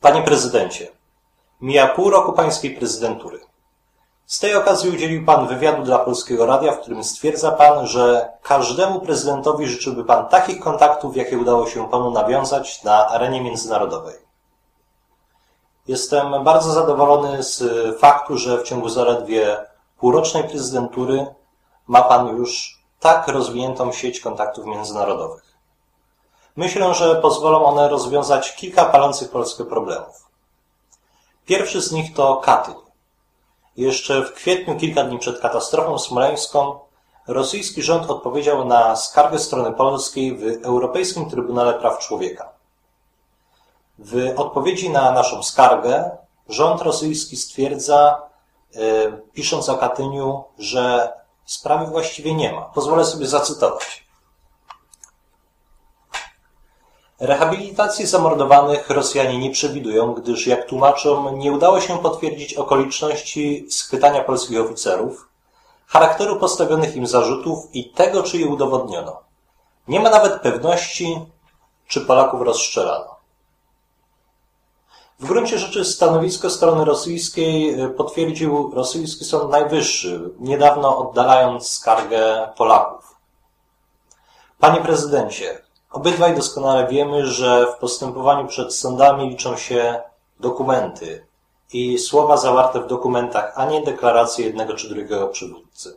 Panie prezydencie, mija pół roku pańskiej prezydentury. Z tej okazji udzielił pan wywiadu dla Polskiego Radia, w którym stwierdza pan, że każdemu prezydentowi życzyłby pan takich kontaktów, jakie udało się panu nawiązać na arenie międzynarodowej. Jestem bardzo zadowolony z faktu, że w ciągu zaledwie półrocznej prezydentury ma pan już tak rozwiniętą sieć kontaktów międzynarodowych. Myślę, że pozwolą one rozwiązać kilka palących Polskę problemów. Pierwszy z nich to Katyń. Jeszcze w kwietniu, kilka dni przed katastrofą smoleńską, rosyjski rząd odpowiedział na skargę strony polskiej w Europejskim Trybunale Praw Człowieka. W odpowiedzi na naszą skargę rząd rosyjski stwierdza, pisząc o Katyniu, że sprawy właściwie nie ma. Pozwolę sobie zacytować. Rehabilitacji zamordowanych Rosjanie nie przewidują, gdyż, jak tłumaczą, nie udało się potwierdzić okoliczności schwytania polskich oficerów, charakteru postawionych im zarzutów i tego, czy je udowodniono. Nie ma nawet pewności, czy Polaków rozstrzelano. W gruncie rzeczy stanowisko strony rosyjskiej e, potwierdził rosyjski Sąd Najwyższy, niedawno oddalając skargę Polaków. Panie prezydencie, Obydwaj doskonale wiemy, że w postępowaniu przed sądami liczą się dokumenty i słowa zawarte w dokumentach, a nie deklaracje jednego czy drugiego przywódcy.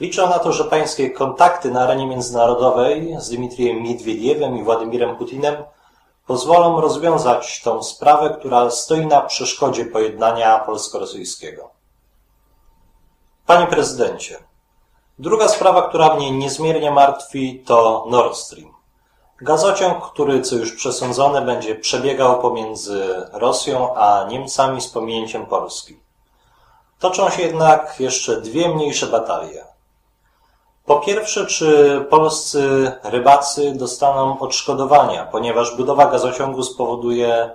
Liczę na to, że pańskie kontakty na arenie międzynarodowej z Dmitrijem Miedwiediewem i Władimirem Putinem pozwolą rozwiązać tą sprawę, która stoi na przeszkodzie pojednania polsko-rosyjskiego. Panie prezydencie, druga sprawa, która mnie niezmiernie martwi, to Nord Stream. Gazociąg, który, co już przesądzone, będzie przebiegał pomiędzy Rosją a Niemcami z pominięciem Polski. Toczą się jednak jeszcze dwie mniejsze batalie. Po pierwsze, czy polscy rybacy dostaną odszkodowania, ponieważ budowa gazociągu spowoduje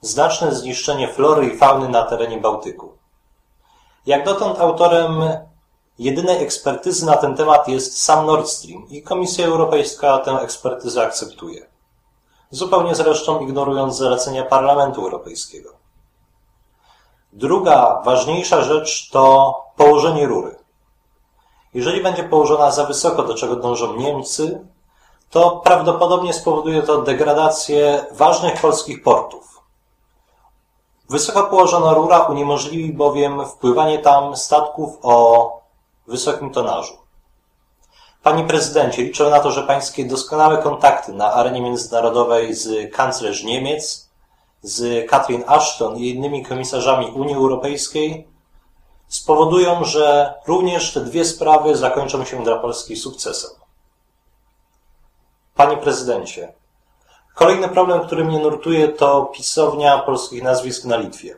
znaczne zniszczenie flory i fauny na terenie Bałtyku. Jak dotąd autorem Jedynej ekspertyzy na ten temat jest sam Nord Stream i Komisja Europejska tę ekspertyzę akceptuje. Zupełnie zresztą ignorując zalecenia Parlamentu Europejskiego. Druga, ważniejsza rzecz to położenie rury. Jeżeli będzie położona za wysoko, do czego dążą Niemcy, to prawdopodobnie spowoduje to degradację ważnych polskich portów. Wysoko położona rura uniemożliwi bowiem wpływanie tam statków o wysokim tonażu. Panie prezydencie, liczę na to, że pańskie doskonałe kontakty na arenie międzynarodowej z kanclerz Niemiec, z Catherine Ashton i innymi komisarzami Unii Europejskiej spowodują, że również te dwie sprawy zakończą się dla Polski sukcesem. Panie prezydencie, kolejny problem, który mnie nurtuje, to pisownia polskich nazwisk na Litwie.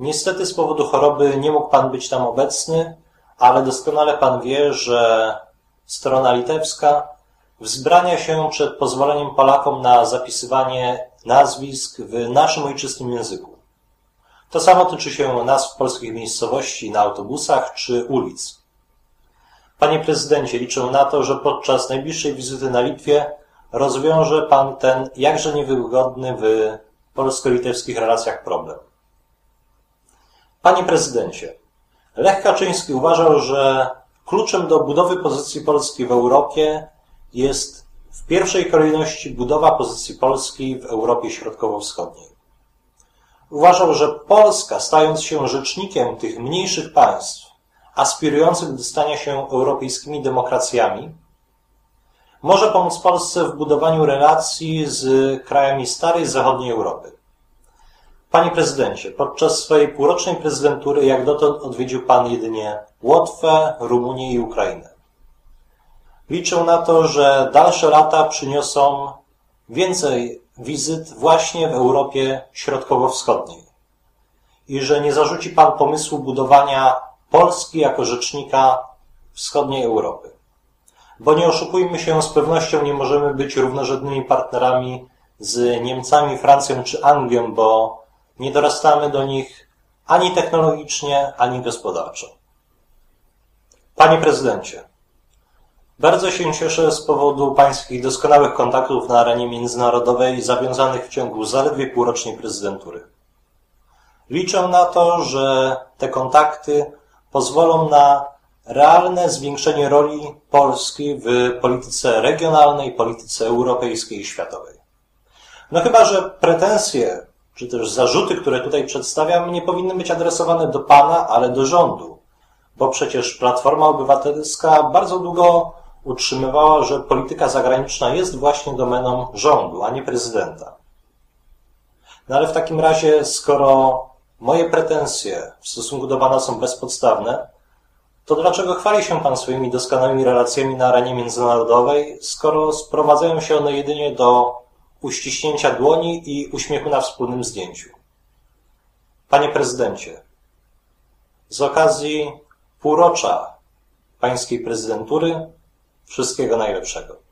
Niestety z powodu choroby nie mógł pan być tam obecny, ale doskonale pan wie, że strona litewska wzbrania się przed pozwoleniem Polakom na zapisywanie nazwisk w naszym ojczystym języku. To samo tyczy się nazw polskich miejscowości na autobusach czy ulic. Panie prezydencie, liczę na to, że podczas najbliższej wizyty na Litwie rozwiąże pan ten jakże niewygodny w polsko-litewskich relacjach problem. Panie prezydencie, Lech Kaczyński uważał, że kluczem do budowy pozycji Polski w Europie jest w pierwszej kolejności budowa pozycji Polski w Europie Środkowo-Wschodniej. Uważał, że Polska, stając się rzecznikiem tych mniejszych państw, aspirujących do stania się europejskimi demokracjami, może pomóc Polsce w budowaniu relacji z krajami starej zachodniej Europy. Panie prezydencie, podczas swojej półrocznej prezydentury jak dotąd odwiedził pan jedynie Łotwę, Rumunię i Ukrainę. Liczę na to, że dalsze lata przyniosą więcej wizyt właśnie w Europie Środkowo-Wschodniej i że nie zarzuci pan pomysłu budowania Polski jako rzecznika wschodniej Europy. Bo nie oszukujmy się, z pewnością nie możemy być równorzędnymi partnerami z Niemcami, Francją czy Anglią, bo nie dorastamy do nich ani technologicznie, ani gospodarczo. Panie prezydencie, bardzo się cieszę z powodu pańskich doskonałych kontaktów na arenie międzynarodowej zawiązanych w ciągu zaledwie półrocznej prezydentury. Liczę na to, że te kontakty pozwolą na realne zwiększenie roli Polski w polityce regionalnej, polityce europejskiej i światowej. No chyba, że pretensje, czy też zarzuty, które tutaj przedstawiam, nie powinny być adresowane do Pana, ale do rządu, bo przecież Platforma Obywatelska bardzo długo utrzymywała, że polityka zagraniczna jest właśnie domeną rządu, a nie prezydenta. No ale w takim razie, skoro moje pretensje w stosunku do Pana są bezpodstawne, to dlaczego chwali się Pan swoimi doskonałymi relacjami na arenie międzynarodowej, skoro sprowadzają się one jedynie do uściśnięcia dłoni i uśmiechu na wspólnym zdjęciu? Panie Prezydencie, z okazji półrocza Pańskiej prezydentury wszystkiego najlepszego.